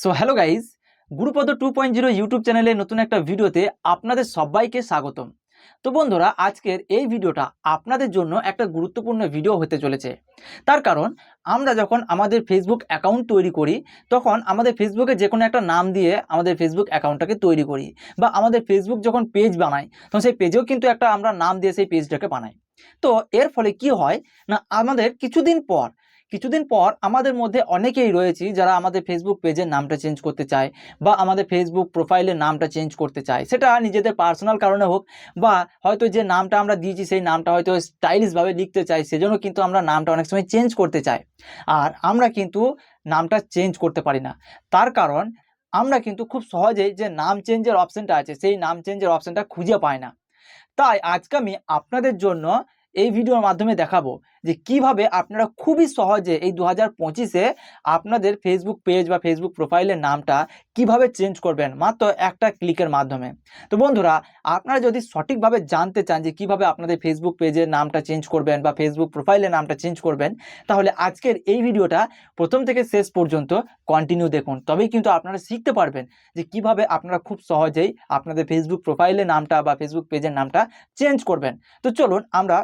So hello guys Gurupada two point zero YouTube চ্যানেলে নতুন একটা ভিডিওতে আপনাদের সবাইকে স্বাগতম। তো বন্ধুরা, আজকের এই ভিডিওটা আপনাদের জন্য একটা গুরুত্বপূর্ণ ভিডিও হতে চলেছে। তার কারণ, আমরা যখন আমাদের ফেসবুক অ্যাকাউন্ট তৈরি করি, তখন আমাদের ফেসবুকে যে কোনো একটা নাম দিয়ে আমাদের ফেসবুক অ্যাকাউন্টটাকে তৈরি করি বা আমাদের ফেসবুক যখন পেজ বানাই, তখন সেই পেজেও কিন্তু একটা আমরা নাম দিয়ে সেই পেজটাকে বানাই। তো এর ফলে কি হয় না, আমাদের কিছুদিন পর কিছুদিন পর আমাদের মধ্যে অনেকেই রয়েছি যারা আমাদের ফেসবুক পেজের নামটা চেঞ্জ করতে চায় বা আমাদের ফেসবুক প্রোফাইলের নামটা চেঞ্জ করতে চায়। সেটা নিজেদের পার্সোনাল কারণে হোক বা হয়তো যে নামটা আমরা দিয়েছি সেই নামটা হয়তো স্টাইলিশভাবে লিখতে চাই সেজন্য কিন্তু আমরা নামটা অনেক সময় চেঞ্জ করতে চাই। আর আমরা কিন্তু নামটা চেঞ্জ করতে পারি না। তার কারণ আমরা কিন্তু খুব সহজেই যে নাম চেঞ্জের অপশানটা আছে, সেই নাম চেঞ্জের অপশানটা খুঁজে পাই না। তাই আজকে আমি আপনাদের জন্য এই ভিডিওর মাধ্যমে দেখাবো যে কীভাবে আপনারা খুবই সহজে এই দু হাজার পঁচিশে আপনাদের ফেসবুক পেজ বা ফেসবুক প্রোফাইলের নামটা কীভাবে চেঞ্জ করবেন, মাত্র একটা ক্লিকের মাধ্যমে। তো বন্ধুরা, আপনারা যদি সঠিকভাবে জানতে চান যে কীভাবে আপনাদের ফেসবুক পেজের নামটা চেঞ্জ করবেন বা ফেসবুক প্রোফাইলের নামটা চেঞ্জ করবেন, তাহলে আজকের এই ভিডিওটা প্রথম থেকে শেষ পর্যন্ত কন্টিনিউ দেখুন। তবেই কিন্তু আপনারা শিখতে পারবেন যে কীভাবে আপনারা খুব সহজেই আপনাদের ফেসবুক প্রোফাইলের নামটা বা ফেসবুক পেজের নামটা চেঞ্জ করবেন। তো চলুন আমরা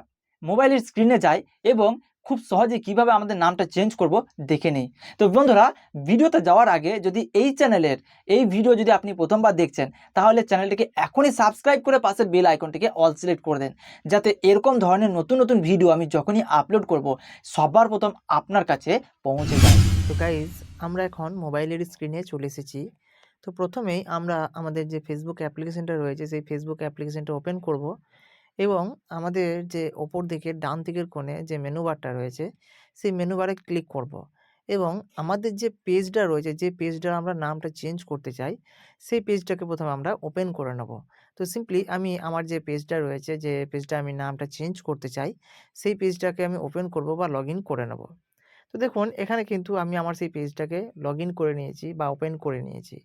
মোবাইলের স্ক্রিনে যাই এবং খুব সহজে কীভাবে আমাদের নামটা চেঞ্জ করব দেখে নিই। তো বন্ধুরা, ভিডিওতে যাওয়ার আগে যদি এই চ্যানেলের এই ভিডিও যদি আপনি প্রথমবার দেখছেন, তাহলে চ্যানেলটিকে এখনই সাবস্ক্রাইব করে পাশের বেল আইকনটিকে অল সিলেক্ট করে দেন। যাতে এরকম ধরনের নতুন নতুন ভিডিও আমি যখনই আপলোড করব, সবার প্রথম আপনার কাছে পৌঁছে যায়। তো গাইজ আমরা এখন মোবাইলের স্ক্রিনে চলে এসেছি। তো প্রথমেই আমরা আমাদের যে ফেসবুক অ্যাপ্লিকেশনটা রয়েছে, সেই ফেসবুক অ্যাপ্লিকেশনটা ওপেন করব। এবং আমাদের যে ওপর দিকে ডান দিকের কোণে যে মেনু বারটা রয়েছে, সেই মেনু বারে ক্লিক করব। এবং আমাদের যে পেজটা রয়েছে, যে পেজটার আমরা নামটা চেঞ্জ করতে চাই, সেই পেজটাকে প্রথমে আমরা ওপেন করে নেব। তো সিম্পলি আমি আমার যে পেজটা রয়েছে, যে পেজটা আমি নামটা চেঞ্জ করতে চাই, সেই পেজটাকে আমি ওপেন করব বা লগ করে নেব। তো দেখুন, এখানে কিন্তু আমি আমার সেই পেজটাকে লগ করে নিয়েছি বা ওপেন করে নিয়েছি।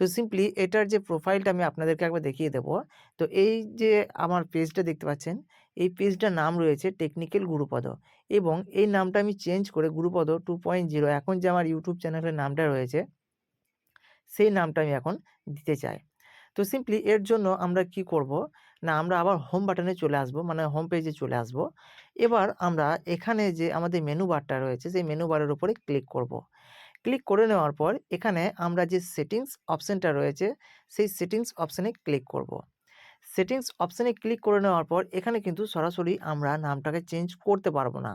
তো সিম্পলি এটার যে প্রোফাইলটা আমি আপনাদেরকে একবার দেখিয়ে দেবো। তো এই যে আমার পেজটা দেখতে পাচ্ছেন, এই পেজটার নাম রয়েছে টেকনিক্যাল গুরুপদ এবং এই নামটা আমি চেঞ্জ করে গুরুপদ টু পয়েন্ট জিরো এখন যে আমার ইউটিউব চ্যানেলের নামটা রয়েছে, সেই নামটা আমি এখন দিতে চাই। তো সিম্পলি এর জন্য আমরা কি করব? না, আমরা আবার হোম বাটনে চলে আসব মানে হোম পেজে চলে আসব। এবার আমরা এখানে যে আমাদের মেনু বারটা রয়েছে, সেই মেনু বারের উপরে ক্লিক করব। ক্লিক করে নেওয়ার পর এখানে আমরা যে সেটিংস অপশানটা রয়েছে, সেই সেটিংস অপশানে ক্লিক করব। সেটিংস অপশানে ক্লিক করে নেওয়ার পর এখানে কিন্তু সরাসরি আমরা নামটাকে চেঞ্জ করতে পারব না।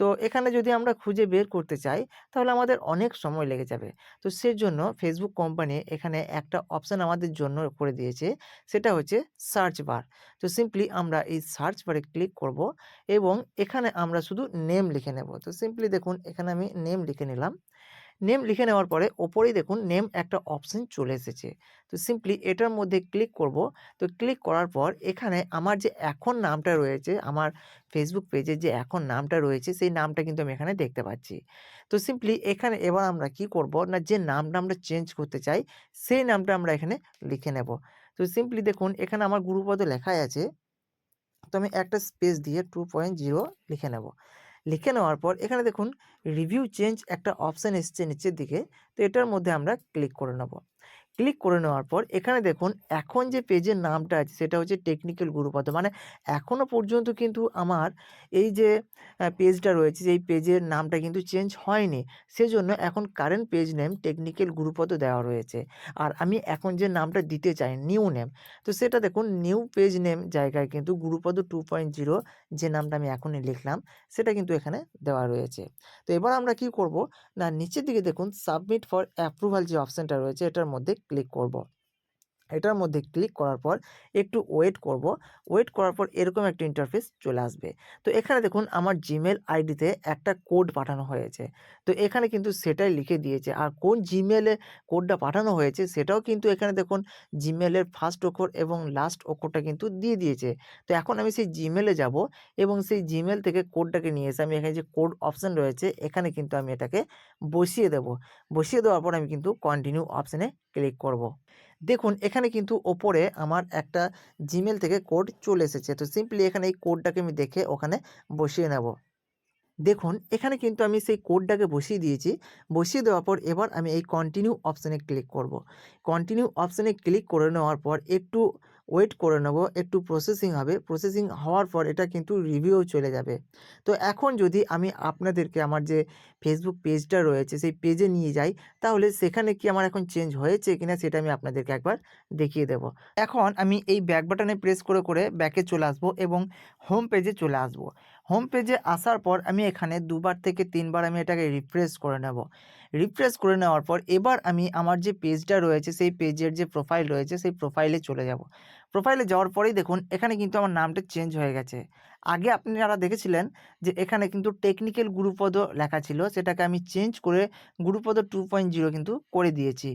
তো এখানে যদি আমরা খুঁজে বের করতে চাই, তাহলে আমাদের অনেক সময় লেগে যাবে। তো সেজন্য ফেসবুক কোম্পানি এখানে একটা অপশান আমাদের জন্য করে দিয়েছে, সেটা হচ্ছে সার্চ বার তো সিম্পলি আমরা এই সার্চ বারে ক্লিক করব এবং এখানে আমরা শুধু নেম লিখে নেব। তো সিম্পলি দেখুন, এখানে আমি নেম লিখে নিলাম। নেম লিখে নেওয়ার পরে ওপরেই দেখুন নেম একটা অপশন চলে এসেছে। তো সিম্পলি এটার মধ্যে ক্লিক করব। তো ক্লিক করার পর এখানে আমার যে এখন নামটা রয়েছে, আমার ফেসবুক পেজে যে এখন নামটা রয়েছে, সেই নামটা কিন্তু আমি এখানে দেখতে পাচ্ছি। তো সিম্পলি এখানে এবার আমরা কি করব? না, যে নামটা আমরা চেঞ্জ করতে চাই, সেই নামটা আমরা এখানে লিখে নেব। তো সিম্পলি দেখুন, এখানে আমার গ্রুপদ লেখাই আছে। তো আমি একটা স্পেস দিয়ে টু পয়েন্ট জিরো লিখে নেব। লিখে নেওয়ার পর এখানে দেখুন রিভিউ চেঞ্জ একটা অপশান এসছে নিচের দিকে, তো এটার মধ্যে আমরা ক্লিক করে নেব। ক্লিক করে নেওয়ার পর এখানে দেখুন এখন যে পেজের নামটা আছে সেটা হচ্ছে টেকনিক্যাল গুরুপদ। মানে এখনও পর্যন্ত কিন্তু আমার এই যে পেজটা রয়েছে এই পেজের নামটা কিন্তু চেঞ্জ হয়নি। সেজন্য এখন current page name technical Gurupada দেওয়া রয়েছে। আর আমি এখন যে নামটা দিতে চাই নিউ নেম তো সেটা দেখুন নিউ পেজ নেম জায়গায় কিন্তু গুরুপদ টু পয়েন্ট জিরো যে নামটা আমি এখনই লিখলাম, সেটা কিন্তু এখানে দেওয়া রয়েছে। তো এবার আমরা কি করব? না, নিচের দিকে দেখুন সাবমিট ফর অ্যাপ্রুভাল যে অপশানটা রয়েছে, এটার মধ্যে ক্লিক করব। এটার মধ্যে ক্লিক করার পর একটু ওয়েট করব। ওয়েট করার পর এরকম একটা ইন্টারফেস চলে আসবে। তো এখানে দেখুন আমার জিমেল আইডিতে একটা কোড পাঠানো হয়েছে। তো এখানে কিন্তু সেটাই লিখে দিয়েছে। আর কোন জিমেলে কোডটা পাঠানো হয়েছে সেটাও কিন্তু এখানে দেখুন জিমেলের ফার্স্ট অক্ষর এবং লাস্ট অক্ষরটা কিন্তু দিয়ে দিয়েছে। তো এখন আমি সেই জিমেলে যাব এবং সেই জিমেল থেকে কোডটাকে নিয়ে এসে আমি এখানে যে কোড অপশান রয়েছে এখানে কিন্তু আমি এটাকে বসিয়ে দেব। বসিয়ে দেওয়ার পর আমি কিন্তু কন্টিনিউ অপশানে ক্লিক করব। দেখুন, এখানে কিন্তু ওপরে আমার একটা জিমেল থেকে কোড চলে এসেছে। তো সিম্পলি এখানে এই কোডটাকে আমি দেখে ওখানে বসিয়ে নেব। দেখুন, এখানে কিন্তু আমি সেই কোডটাকে বসিয়ে দিয়েছি। বসিয়ে দেওয়ার পর এবার আমি এই কন্টিনিউ অপশানে ক্লিক করব। কন্টিনিউ অপশানে ক্লিক করে নেওয়ার পর একটু ওয়েট করে নেব, একটু প্রসেসিং হবে। প্রসেসিং হওয়ার পর এটা কিন্তু রিভিউ চলে যাবে। তো এখন যদি আমি আপনাদেরকে আমার যে ফেসবুক পেজটা রয়েছে, সেই পেজে নিয়ে যাই, তাহলে সেখানে কি আমার এখন চেঞ্জ হয়েছে কিনা সেটা আমি আপনাদেরকে একবার দেখিয়ে দেব। এখন আমি এই ব্যাক বাটনে প্রেস করে করে ব্যাকে চলে আসব এবং হোম পেজে চলে আসব। হোম পেজে আসার পর আমি এখানে দুবার থেকে তিনবার আমি এটাকে রিফ্রেশ করে নেব। রিফ্রেশ করে নেওয়ার পর এবার আমি আমার যে পেজটা রয়েছে, সেই পেজের যে প্রোফাইল রয়েছে, সেই প্রোফাইলে চলে যাব। প্রোফাইলে যাওয়ার পরেই দেখুন, এখানে কিন্তু আমার নামটা চেঞ্জ হয়ে গেছে। আগে আপনি যারা দেখেছিলেন যে এখানে কিন্তু টেকনিক্যাল গুরুপদ লেখা ছিল, সেটাকে আমি চেঞ্জ করে গুরুপদ টু পয়েন্ট জিরো কিন্তু করে দিয়েছি।